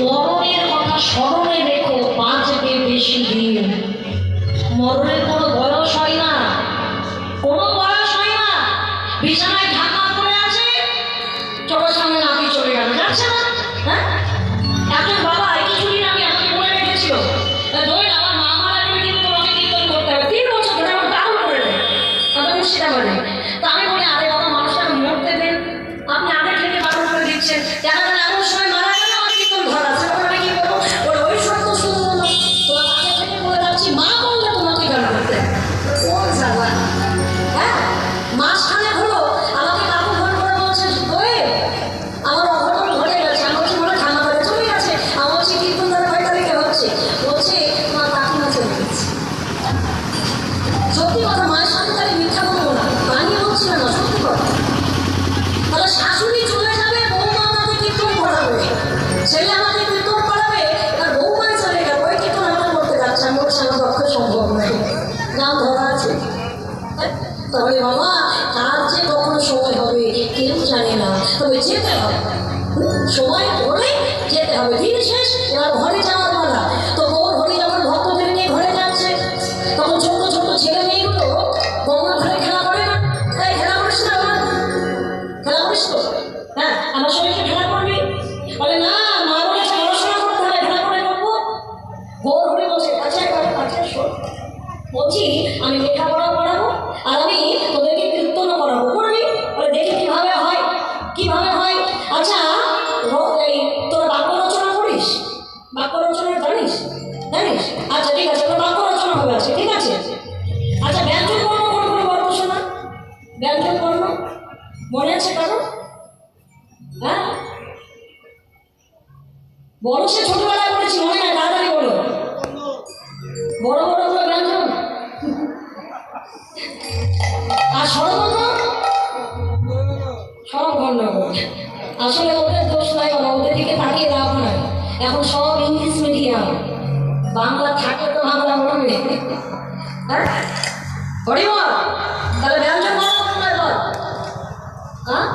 মরণের কথা স্মরণে রেখো বাঁচবে বেশি দিন। মরণের কোনো তবে যেতে হবে। সময় পড়লে যেতে হবে। দিন শেষ বড় সে ছোটবেলায় পড়েছি মনে হয় তাড়াতাড়ি বলো। বড় বড় করে ব্যঞ্জন আর সর্বত সব গণ্ডগোল আসলে ওদের দোষ নাই বাবা ওদের দিকে তাকিয়ে লাভ নাই। এখন সব ইংলিশ মিডিয়াম। বাংলা থাকে তো বাংলা মনে হ্যাঁ? তাহলে ব্যঞ্জন বল। হ্যাঁ?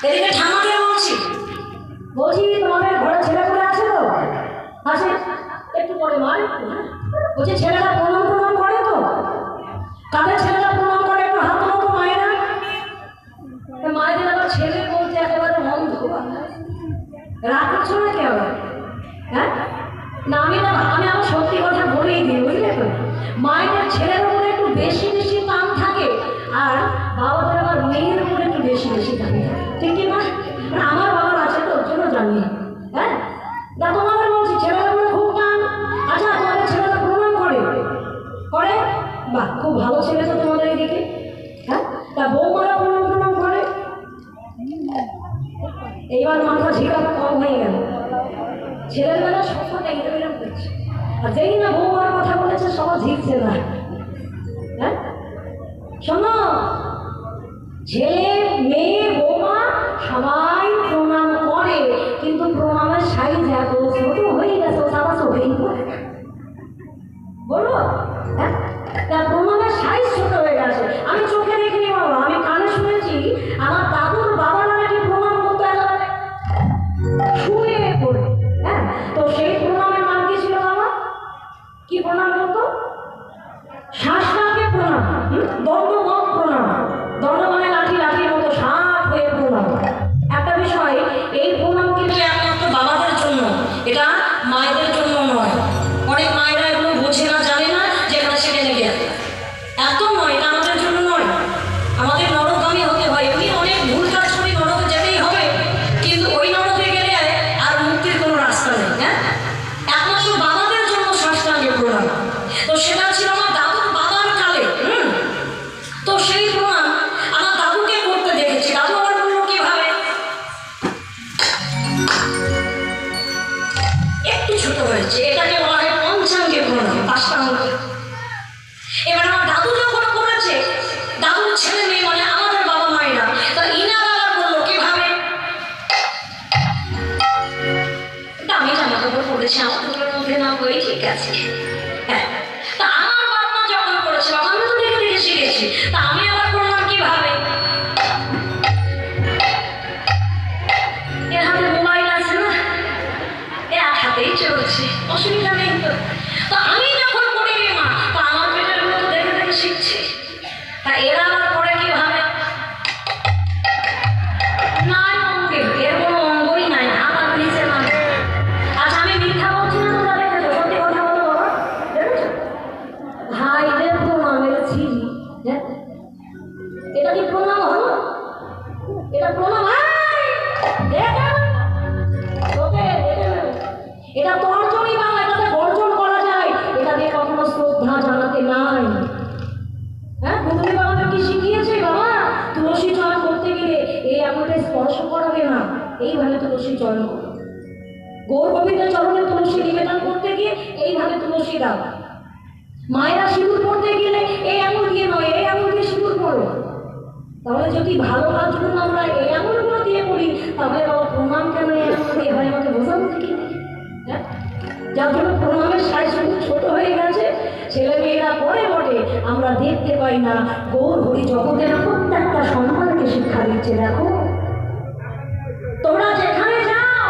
এদিকে ঠামাকে বলছি বলছি তোমাদের ঘরে ছেলে করে আছে তো? আছে। একটু পরে মার হ্যাঁ? বলছি ছেলেরা প্রণাম প্রণাম করে তো। তাদের ছেলেটা প্রণাম করে? একটু হাত তো মায়েরা। মায়েদের আবার ছেলে বলতে একেবারে বন্ধ রাত করছ না কেউ হ্যাঁ? না, আমি আমি আমার সত্যি কথা বলেই দিই, বুঝলে তো? মায়ের ছেলে আমার দুটোর মধ্যে না এটা কি প্রণাম হলো? এটা প্রণাম? এটা তর্জনই বাংলা এটাতে বর্জন করা যায়। এটা দিয়ে কখনো শ্রদ্ধা জানাতে নাই। হ্যাঁ গুরুদেব আমাদের কি শিখিয়েছে, বাবা? তুলসী চয়ন করতে গেলে এই আঙুলটা স্পর্শ করাবে না। এইভাবে তুলসী চয়ন করো। গৌর গোবিন্দ চরণে তুলসী নিবেদন করতে গিয়ে এইভাবে তুলসী দাও। মায়েরা সিঁদুর পড়তে গেলে এই আঙুল দিয়ে নয় এই আঙুল দিয়ে সিঁদুর পড়ো। তাহলে যদি ভালো কাজগুলো আমরা এই আঙুলগুলো দিয়ে করি তাহলে বাবা প্রণাম কেন এই আঙুল দিয়ে হয়? আমাকে বোঝানো দেখি হ্যাঁ? যার জন্য প্রণামের সাইজ শুধু ছোট হয়ে গেছে ছেলে মেয়েরা পরে বটে, আমরা দেখতে পাই না। গৌর হরি জগতের প্রত্যেকটা সন্তানকে শিক্ষা দিচ্ছে, দেখো। তোমরা যেখানে যাও,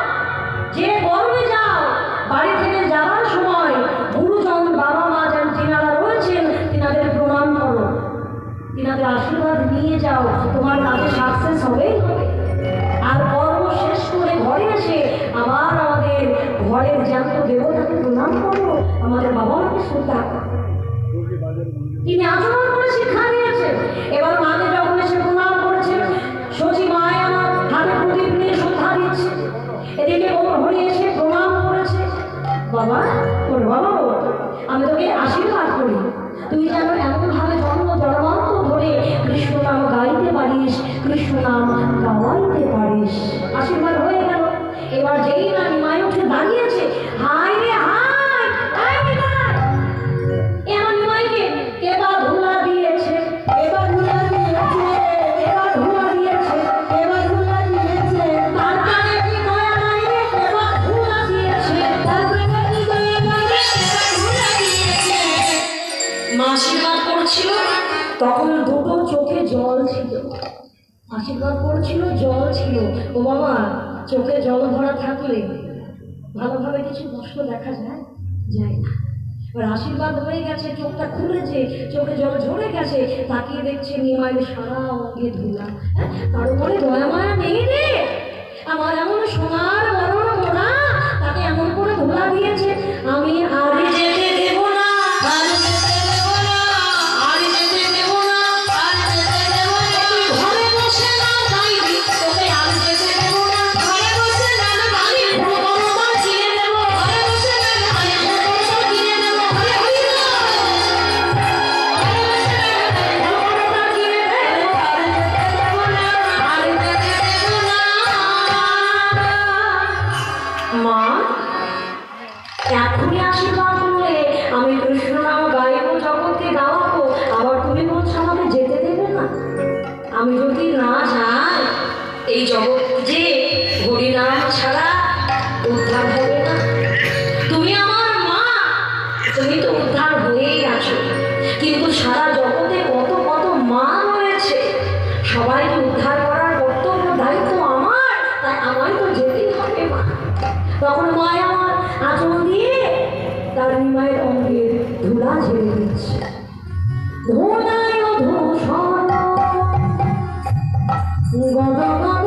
যে গর্বে যাও, বাড়ি থেকে যাও, তোমার কাজে সাকসেস হবে। আর কর্ম শেষ করে ঘরে এসে আবার আমাদের ঘরের জ্যান্ত দেবতাকে প্রণাম করো, আমাদের বাবা মাকে শ্রদ্ধা তিনি আচরণ করে শিক্ষা দিয়েছেন। এবার মাকে যখন এসে প্রণাম করেছেন সচি মায় আমার হাতে প্রদীপ নিয়ে শ্রদ্ধা দিচ্ছে। এদিকে ওর হরি এসে প্রণাম করেছে। বাবা মামা চোখে জল ভরা থাকলে ভালোভাবে কিছু কষ্ট দেখা যায়? যায় না। এবার আশীর্বাদ হয়ে গেছে, চোখটা খুলেছে, চোখে জল ঝরে গেছে, তাকিয়ে দেখছে নিমায়ের সারা অঙ্গে ধুলা। হ্যাঁ? তার উপরে দয়া মায়া নেই রে? আমার এমন সোনার দেওয়া আবার তুমি বলছো আমাকে যেতে দেবে না। আমি যদি না যাই, এই জগৎ যে হরিনাম ছাড়া 时光走过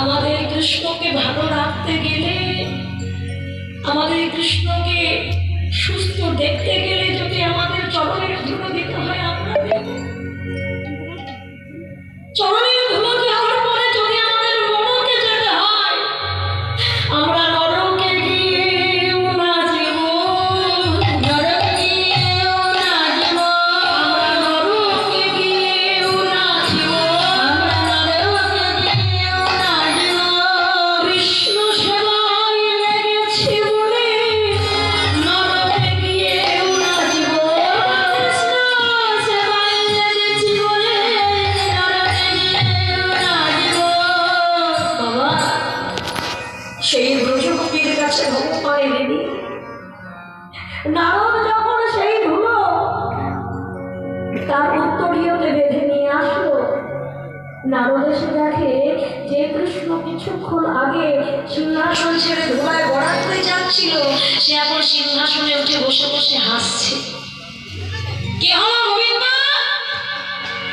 আমাদের কৃষ্ণকে ভালো রাখতে গেলে আমাদের কৃষ্ণকে সুস্থ দেখতে গেলে যদি আমাদের চরণের ধুলো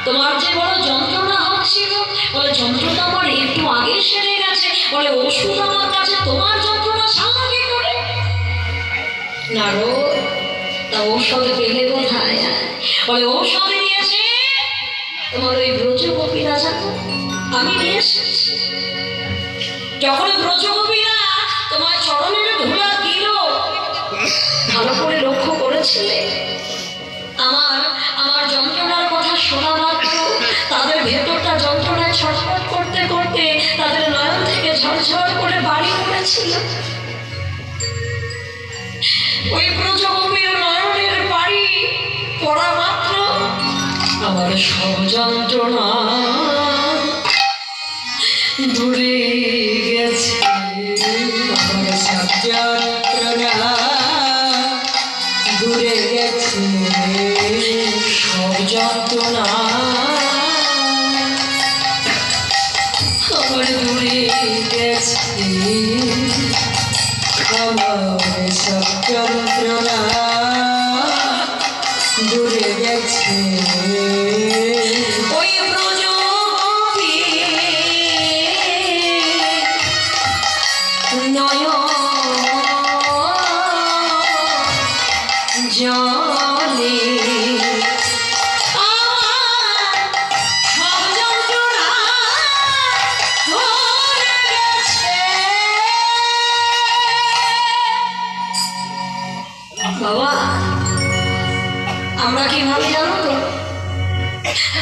তোমার যে বড় যন্ত্রণা হচ্ছিল, বলে যন্ত্রণা আমার একটু আগে সেরে গেছে, বলে ওষুধ আমার কাছে তোমার যন্ত্রণা স্বাভাবিক করে নারো তা ঔষধ পেলে কোথায় বলে ঔষধ নিয়েছে? তোমার ওই ব্রজ কপিরা জানো? আমি নিয়ে এসেছি যখন ব্রজ কপিরা তোমার চরণের ধুলা দিল, ভালো করে লক্ষ্য করেছিলে। আমার আমার যন্ত্রণার কথা শোনাবার যন্ত্রণায় ছটফট করতে করতে তাদের নয়ন থেকে ঝরঝর করে বাড়ি পড়েছিল ওই প্রজন্মের নয়নের বাড়ি পড়া মাত্র। আমার সব যন্ত্রণা দূরে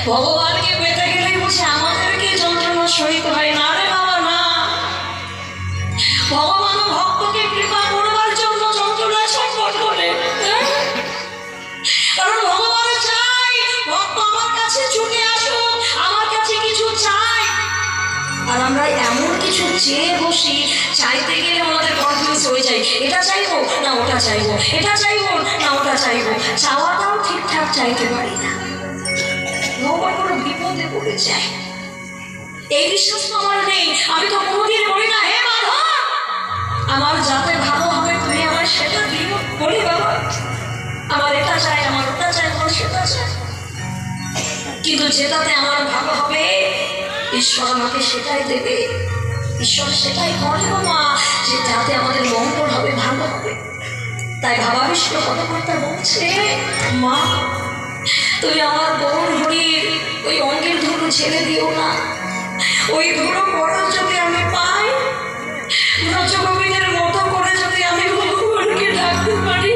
ভগবানকে পেতে গেলে বলছে আমাদেরকে যন্ত্রণা সহিত হয় না রে বাবা, না। ভগবান ভক্তকে কৃপা করবার জন্য যন্ত্রণা সংকট করে? কারণ ভগবান চাই, ভক্ত আমার কাছে ছুটে আসুক, আমার কাছে কিছু চাই। আর আমরা এমন কিছু চেয়ে বসি, চাইতে গেলে আমাদের কনফিউজ হয়ে যায়, এটা চাইব না ওটা চাইব, এটা চাইব না ওটা চাইব, চাওয়াটাও ঠিকঠাক চাইতে পারি না। ভগবান কোনো বিপদে পড়ে যায়। এই বিশ্বাস তো আমার নেই। আমি তো কোনোদিন বলি না। হে মাধব আমার যাতে ভালো হবে, তুমি আমার সেটা দিও। বলি বাবা। আমার এটা চাই, আমার ওটা চাই, আমার সেটা চাই। কিন্তু যেটাতে আমার ভালো হবে, ঈশ্বর আমাকে সেটাই দেবে। ঈশ্বর সেটাই করে মা যে যাতে আমাদের মঙ্গল হবে, ভালো হবে। তাই ভাবা বিশ্ব পদকর্তা বলছে, মা তুই আমার গৌর হরির ওই অঙ্গের ধুলো ছেড়ে দিও না। ওই ধুলো বড় যদি আমি পাই ব্রজগোবিন্দের মতো করে যদি আমি ভগবানকে ডাকতে পারি